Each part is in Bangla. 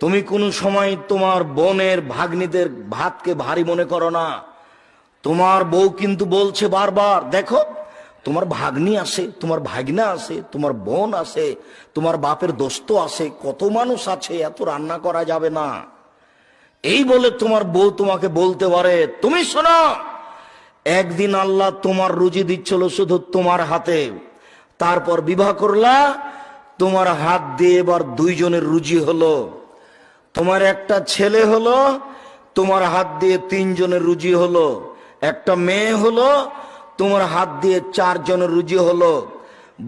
তুমি কোনো সময় তোমার বোনের ভাগ্নিদের ভাতকে ভারী মনে করো না। তোমার বউ কিন্তু বলছে বারবার, দেখো, তোমার ভাগ্নি আছে তোমার ভাগনা আছে তোমার বোন আছে তোমার বাপের দোস্ত আছে কত মানুষ আছে, এত রান্না করা যাবে না। এই বলে তোমার বউ তোমাকে বলতে পারে, তুমি শোনো, একদিন আল্লাহ তোমার রুজি দিচ্ছিল শুধু তোমার হাতে, তারপর বিবাহ করলা, তোমার হাত দিয়ে এবার দুইজনের রুজি হলো। তোমার একটা ছেলে হলো, তোমার হাত দিয়ে তিনজনের রুজি হলো। একটা মেয়ে হলো, তোমার হাত দিয়ে চারজনের রুজি হলো।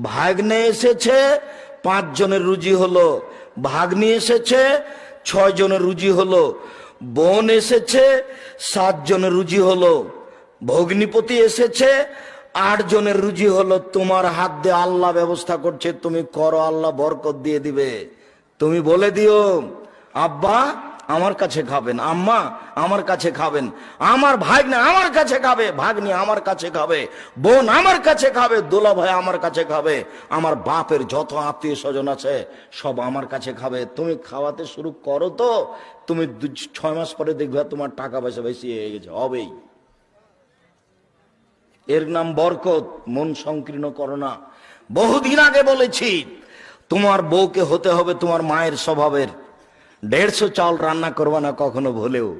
ভাগ্নে এসেছে পাঁচ জনের রুজি হলো। ভাগ্নি এসেছে ছয় জনের রুজি হলো। বোন এসেছে সাত জনের রুজি হলো। ভগ্নিপতি এসেছে আট জনের রুজি হলো। তোমার হাত দিয়ে আল্লাহ ব্যবস্থা করছে, তুমি করো, আল্লাহ বরকত দিয়ে দিবে। তুমি বলে দিও। আব্বা আমার কাছে খাবেন, আম্মা আমার কাছে খাবেন, আমার ভাগ্নে আমার কাছে খাবে, ভাগ্নি আমার কাছে খাবে, বোন আমার কাছে খাবে দোলা ভাই আমার কাছে খাবে, আমার বাপের যত আত্মীয় স্বজন আছে, সব আমার কাছে খাবে। তুমি খাওয়াতে শুরু করো তো, তুমি ছয় মাস পরে দেখবে তোমার টাকা পয়সা বেশি হয়ে গেছে, হবেই। এর নাম বরকত, মন সংকীর্ণ করো না। বহুদিন আগে বলেছি, তোমার বউকে হতে হবে তোমার মায়ের স্বভাবের। দেড়শো চাল রান্না করব না কখনো ভুলেও।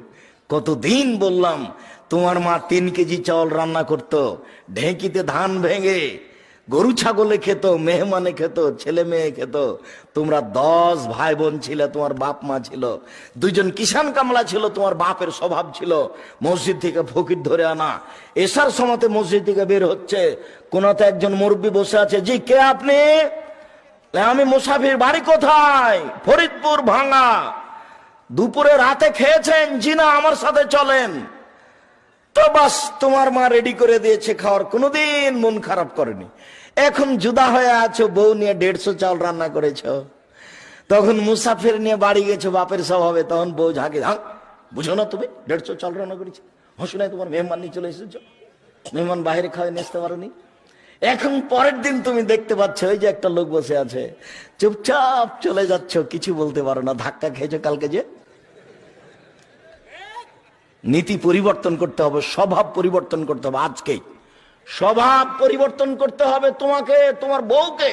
কতদিন বললাম তোমার মা তিন কেজি চাল রান্না করতো ঢেঁকিতে ধান ভেঙে গরু ছাগলে খেত মেহমানে খেত ছেলে মেয়ে খেত। তোমরা দশ ভাই বোন ছিলে তোমার বাপ মা ছিল। দুইজন কিষান কামলা ছিল তোমার বাপের স্বভাব ছিল। মসজিদ থেকে ফকির ধরে আনা। এসার সময়তে মসজিদ থেকে বের হচ্ছে। কোনাতে একজন মুরব্বী বসে আছে জি কে আপনি? "এ, আমি মুসাফির বাড়ি কোথায়? ফরিদপুর ভাঙা। দুপুরে রাতে খেয়েছেন জি না আমার সাথে চলেন। তো বাস, তোমার মা রেডি করে দিয়েছে খাওয়ার। কোনোদিন মন খারাপ করেনি। এখন জুদা হয়ে আছো, বউ নিয়ে দেড়শো চাল রান্না করেছ। তখন মুসাফির নিয়ে বাড়ি গেছো, বাপের স্বভাবে। তখন বউ ঝাঁকে হ্যাঁ বুঝো না তুমি, দেড়শো চাল রান্না করেছি। হসুনায় তোমার মেহমান নিয়ে চলে এসেছ। মেহমান বাইরে খাওয়াই নিয়ে আসতে পারোনি। এখন পরের দিন তুমি দেখতে পাচ্ছ ওই যে একটা লোক বসে আছে। চুপচাপ চলে যাচ্ছ, কিছু বলতে পারো না, ধাক্কা খেয়েছো কালকে যে? নীতি পরিবর্তন করতে হবে, স্বভাব পরিবর্তন করতে হবে আজকেই। স্বভাব পরিবর্তন করতে হবে তোমাকে, তোমার বউকে।